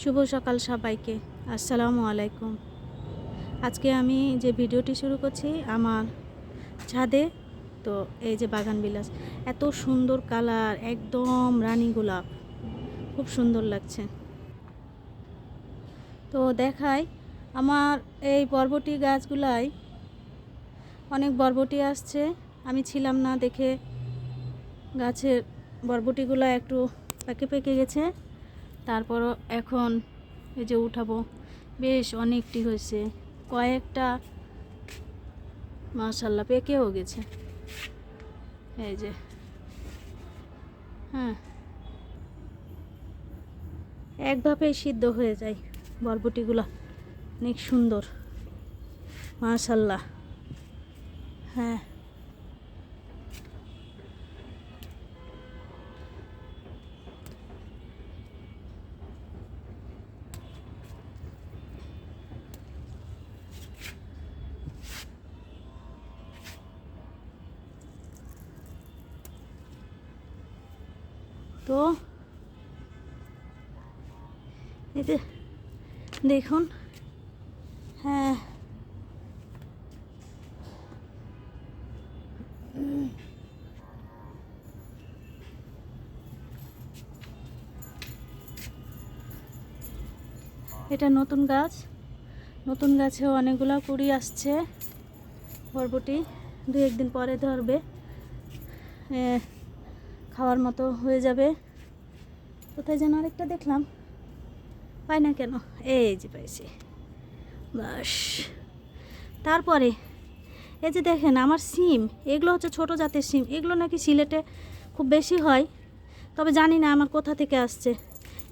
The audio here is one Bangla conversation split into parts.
শুভ সকাল সবাইকে। আসসালামু আলাইকুম। আজকে আমি যে ভিডিওটি শুরু করছি, আমার ছাদে, তো এই যে বাগান বিলাস, এত সুন্দর কালার, একদম রানী গোলাপ। খুব সুন্দর লাগছে। তো দেখাই, আমার এই বরবটি গাছগুলাই, অনেক বরবটি আসছে। আমি ছিলাম না দেখে গাছের বরবটিগুলো একটু পেকে পেকে গেছে। তারপরও এখন এই যে উঠাবো, বেশ অনেকটি হয়েছে। কয়েকটা মাশাল্লাহ পেকেও গেছে। এই যে হ্যাঁ। একভাবেই সিদ্ধ হয়ে যায় বরবটিগুলো। অনেক সুন্দর মাশাল্লাহ হ্যাঁ। তো যে দেখুন হ্যাঁ। এটা নতুন গাছ, নতুন গাছে অনেকগুলো কুড়ি আসছে। বরবটি দু একদিন পরে ধরবে। খাওয়ার মতো হয়ে যাবে। কোথায় যেন আরেকটা দেখলাম। পাই না কেন। এই যে পাইছি। বাস। তারপরে, এই যে দেখেন আমার সিম, এগুলো হচ্ছে ছোট জাতের সিম। এগুলো নাকি সিলেটে খুব বেশি হয়। তবে জানি না আমার কোথা থেকে আসছে।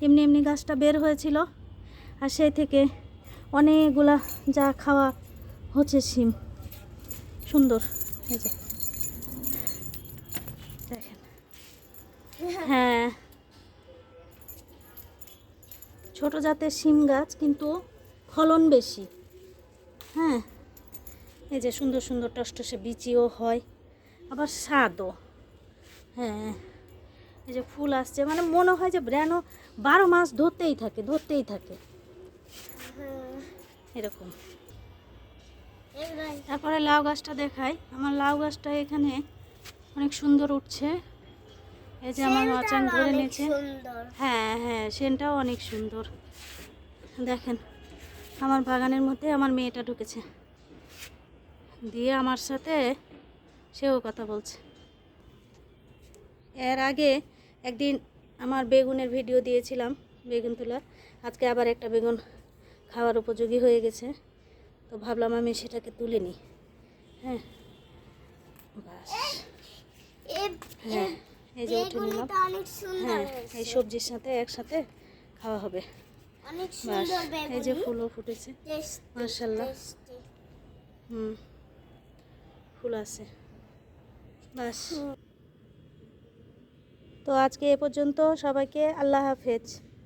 এমনি এমনি গাছটা বের হয়েছিল। আর সেই থেকে অনেকগুলা যা খাওয়া হচ্ছে সিম। সুন্দর। এই যে দেখেন হ্যাঁ। ছোট জাতের শিম গাছ কিন্তু ফলন বেশি। হ্যাঁ। এই যে সুন্দর সুন্দর টসটসে বিচিও হয় আবার স্বাদও। হ্যাঁ। এই যে ফুল আসছে মানে মনে হয় যে ব্র্যানো বারো মাস ধরতেই থাকে ধরতেই থাকে। এরকম। তারপরে লাউ গাছটা দেখাই। আমার লাউ গাছটা এখানে অনেক সুন্দর উঠছে। এই যে আমার মাচান ধরে নিয়েছে। হ্যাঁ হ্যাঁ সেনটাও অনেক সুন্দর। দেখেন আমার বাগানের মধ্যে আমার মেয়েটা ঢুকেছে। দিয়ে আমার সাথে সেও কথা বলছে। এর আগে একদিন আমার বেগুনের ভিডিও দিয়েছিলাম বেগুন তোলার। আজকে আবার একটা বেগুন খাওয়ার উপযোগী হয়ে গেছে। তো ভাবলাম আমি সেটাকে তুলে নিই। হ্যাঁ। বাস। হ্যাঁ। এই যে উঠে নিলাম। হ্যাঁ এই সবজির সাথে একসাথে খাওয়া হবে। বাস এই যে ফুলও ফুটেছে। মার্শাল্লাহ হুম ফুল আছে। বাস। তো আজকে এ পর্যন্ত সবাইকে আল্লাহ হাফেজ।